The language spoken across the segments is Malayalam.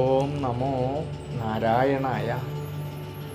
ഓം നമോ നാരായണായ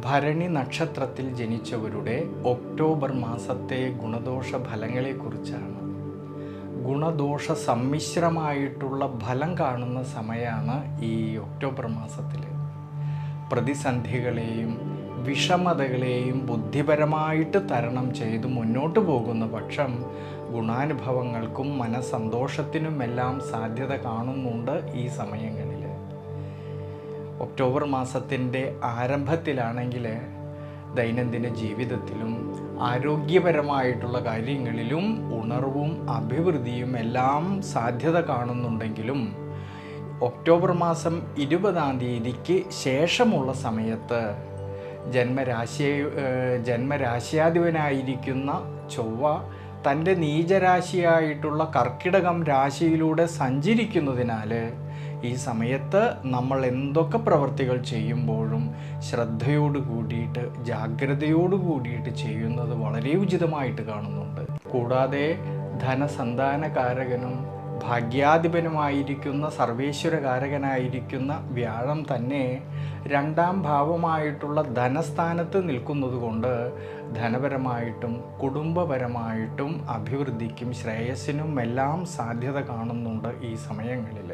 ഭരണി നക്ഷത്രത്തിൽ ജനിച്ചവരുടെ ഒക്ടോബർ മാസത്തെ ഗുണദോഷ ഫലങ്ങളെക്കുറിച്ചാണ് ഗുണദോഷ സമ്മിശ്രമായിട്ടുള്ള ഫലം കാണുന്ന സമയമാണ് ഈ ഒക്ടോബർ മാസത്തിൽ പ്രതിസന്ധികളെയും വിഷമതകളെയും ബുദ്ധിപരമായിട്ട് തരണം ചെയ്ത് മുന്നോട്ട് പോകുന്ന പക്ഷം ഗുണാനുഭവങ്ങൾക്കും മനസന്തോഷത്തിനുമെല്ലാം സാധ്യത കാണുന്നുണ്ട് ഈ സമയങ്ങളിൽ. ഒക്ടോബർ മാസത്തിന്റെ ആരംഭത്തിലാണെങ്കിൽ ദൈനംദിന ജീവിതത്തിലും ആരോഗ്യപരമായിട്ടുള്ള കാര്യങ്ങളിലും ഉണർവും അഭിവൃദ്ധിയും എല്ലാം സാധ്യത കാണുന്നുണ്ടെങ്കിലും ഒക്ടോബർ മാസം ഇരുപതാം തീയതിക്ക് ശേഷമുള്ള സമയത്ത് ജന്മരാശി ജന്മരാശിയാധിപനായിരിക്കുന്ന ചൊവ്വ തന്റെ നീചരാശിയായിട്ടുള്ള കർക്കിടകം രാശിയിലൂടെ സഞ്ചരിക്കുന്നതിനാൽ ഈ സമയത്ത് നമ്മൾ എന്തൊക്കെ പ്രവർത്തികൾ ചെയ്യുമ്പോഴും ശ്രദ്ധയോട് കൂടിയിട്ട് ജാഗ്രതയോട് കൂടിയിട്ട് ചെയ്യുന്നത് വളരെ ഉചിതമായിട്ട് കാണുന്നുണ്ട്. കൂടാതെ ധനസന്താനകാരകനും ഭാഗ്യാധിപനുമായിരിക്കുന്ന സർവേശ്വരകാരകനായിരിക്കുന്ന വ്യാഴം തന്നെ രണ്ടാം ഭാവമായിട്ടുള്ള ധനസ്ഥാനത്ത് നിൽക്കുന്നത് കൊണ്ട് ധനപരമായിട്ടും കുടുംബപരമായിട്ടും അഭിവൃദ്ധിക്കും ശ്രേയസ്സിനും എല്ലാം സാധ്യത കാണുന്നുണ്ട് ഈ സമയങ്ങളിൽ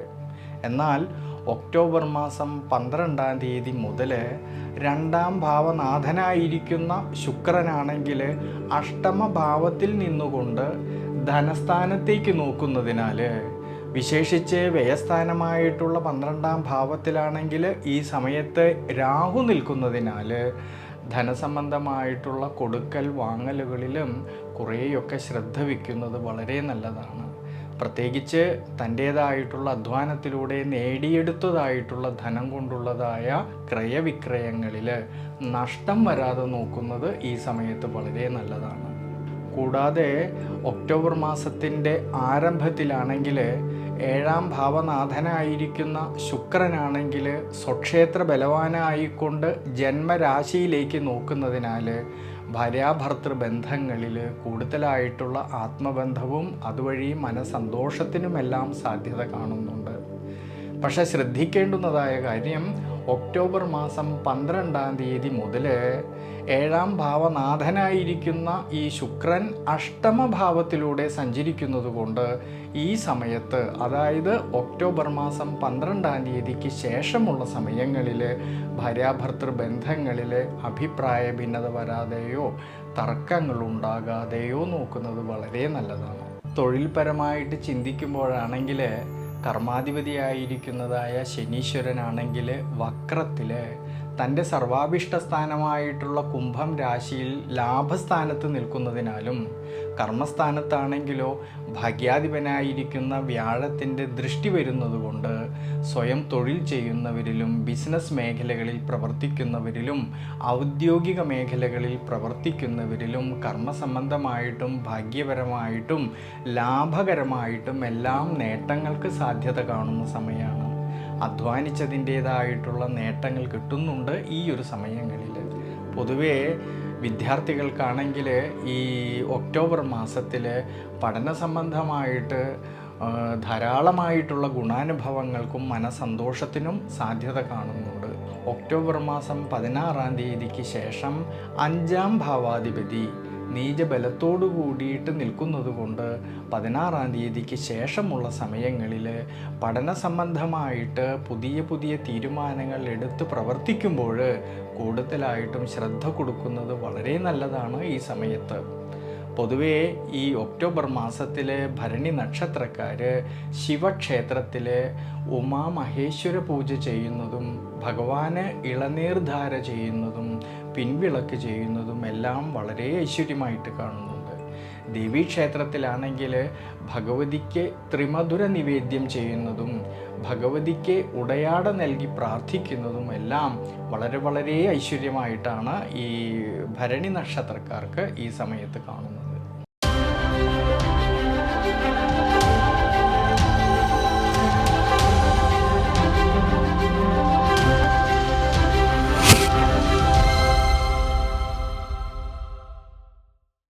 എന്നാൽ ഒക്ടോബർ മാസം പന്ത്രണ്ടാം തീയതി മുതൽ രണ്ടാം ഭാവനാഥനായിരിക്കുന്ന ശുക്രനാണെങ്കിൽ അഷ്ടമഭാവത്തിൽ നിന്നുകൊണ്ട് ധനസ്ഥാനത്തേക്ക് നോക്കുന്നതിനാൽ വിശേഷിച്ച് വ്യയസ്ഥാനമായിട്ടുള്ള പന്ത്രണ്ടാം ഭാവത്തിലാണെങ്കിൽ ഈ സമയത്ത് രാഹു നിൽക്കുന്നതിനാൽ ധനസംബന്ധമായിട്ടുള്ള കൊടുക്കൽ വാങ്ങലുകളിലും കുറേയൊക്കെ ശ്രദ്ധ വയ്ക്കുന്നത് വളരെ നല്ലതാണ്. പ്രത്യേകിച്ച് തന്റേതായിട്ടുള്ള അധ്വാനത്തിലൂടെ നേടിയെടുത്തതായിട്ടുള്ള ധനം കൊണ്ടുള്ളതായ ക്രയവിക്രയങ്ങളിൽ നഷ്ടം വരാതെ നോക്കുന്നത് ഈ സമയത്ത് വളരെ നല്ലതാണ്. കൂടാതെ ഒക്ടോബർ മാസത്തിന്റെ ആരംഭത്തിലാണെങ്കിൽ ഏഴാം ഭാവനാഥനായിരിക്കുന്ന ശുക്രനാണെങ്കിൽ സ്വക്ഷേത്ര ബലവാനായിക്കൊണ്ട് ജന്മരാശിയിലേക്ക് നോക്കുന്നതിനാൽ ഭാര്യാഭർത്തൃ ബന്ധങ്ങളിൽ കൂടുതലായിട്ടുള്ള ആത്മബന്ധവും അതുവഴി മനസന്തോഷത്തിനുമെല്ലാം സാധ്യത കാണുന്നുണ്ട്. പക്ഷെ ശ്രദ്ധിക്കേണ്ടുന്നതായ കാര്യം ഒക്ടോബർ മാസം പന്ത്രണ്ടാം തീയതി മുതൽ ഏഴാം ഭാവനാഥനായിരിക്കുന്ന ഈ ശുക്രൻ അഷ്ടമഭാവത്തിലൂടെ സഞ്ചരിക്കുന്നത് കൊണ്ട് ഈ സമയത്ത് അതായത് ഒക്ടോബർ മാസം പന്ത്രണ്ടാം തീയതിക്ക് ശേഷമുള്ള സമയങ്ങളിൽ ഭാര്യാഭർത്തൃ ബന്ധങ്ങളിൽ അഭിപ്രായ ഭിന്നത വരാതെയോ തർക്കങ്ങൾ ഉണ്ടാകാതെയോ നോക്കുന്നത് വളരെ നല്ലതാണ്. തൊഴിൽപരമായിട്ട് ചിന്തിക്കുമ്പോഴാണെങ്കിൽ കർമാധിപതിയായിരിക്കുന്നതായ ശനീശ്വരനാണെങ്കിൽ വക്രത്തിൽ തന്റെ സർവാഭിഷ്ട സ്ഥാനമായിട്ടുള്ള കുംഭം രാശിയിൽ ലാഭസ്ഥാനത്ത് നിൽക്കുന്നതിനാലും കർമ്മസ്ഥാനത്താണെങ്കിലോ ഭാഗ്യാധിപനായിരിക്കുന്ന വ്യാഴത്തിന്റെ ദൃഷ്ടി വരുന്നതുകൊണ്ട് സ്വയം തൊഴിൽ ചെയ്യുന്നവരിലും ബിസിനസ് മേഖലകളിൽ പ്രവർത്തിക്കുന്നവരിലും ഔദ്യോഗിക മേഖലകളിൽ പ്രവർത്തിക്കുന്നവരിലും കർമ്മസംബന്ധമായിട്ടും ഭാഗ്യപരമായിട്ടും ലാഭകരമായിട്ടും എല്ലാം നേട്ടങ്ങൾക്ക് സാധ്യത കാണുന്ന സമയമാണ്. അധ്വാനിച്ചതിന്റേതായിട്ടുള്ള നേട്ടങ്ങൾ കിട്ടുന്നുണ്ട് ഈ ഒരു സമയങ്ങളിൽ. പൊതുവേ വിദ്യാർത്ഥികൾക്കാണെങ്കിൽ ഈ ഒക്ടോബർ മാസത്തിൽ പഠന സംബന്ധമായിട്ട് ധാരാളമായിട്ടുള്ള ഗുണാനുഭവങ്ങൾക്കും മനസന്തോഷത്തിനും സാധ്യത കാണുന്നുണ്ട്. ഒക്ടോബർ മാസം പതിനാറാം തീയതിക്ക് ശേഷം അഞ്ചാം ഭാവാധിപതി നീചബലത്തോടു കൂടിയിട്ട് നിൽക്കുന്നത് കൊണ്ട് പതിനാറാം തീയതിക്ക് ശേഷമുള്ള സമയങ്ങളിൽ പഠന സംബന്ധമായിട്ട് പുതിയ പുതിയ തീരുമാനങ്ങൾ എടുത്ത് പ്രവർത്തിക്കുമ്പോൾ കൂടുതലായിട്ടും ശ്രദ്ധ കൊടുക്കുന്നത് വളരെ നല്ലതാണ് ഈ സമയത്ത്. പൊതുവേ ഈ ഒക്ടോബർ മാസത്തിലെ ഭരണി നക്ഷത്രക്കാർ ശിവക്ഷേത്രത്തിൽ ഉമാമഹേശ്വര പൂജ ചെയ്യുന്നതും ഭഗവാന് ഇളനീർധാര ചെയ്യുന്നതും പിൻവിളക്ക് ചെയ്യുന്നതും എല്ലാം വളരെ ഐശ്വര്യമായിട്ട് കാണുന്നുണ്ട്. ദേവീക്ഷേത്രത്തിലാണെങ്കിൽ ഭഗവതിക്ക് ത്രിമധുര നിവേദ്യം ചെയ്യുന്നതും ഭഗവതിക്ക് ഉടയാട നൽകി പ്രാർത്ഥിക്കുന്നതും എല്ലാം വളരെ വളരെ ഐശ്വര്യമായിട്ടാണ് ഈ ഭരണി നക്ഷത്രക്കാർക്ക് ഈ സമയത്ത് കാണുന്നത്.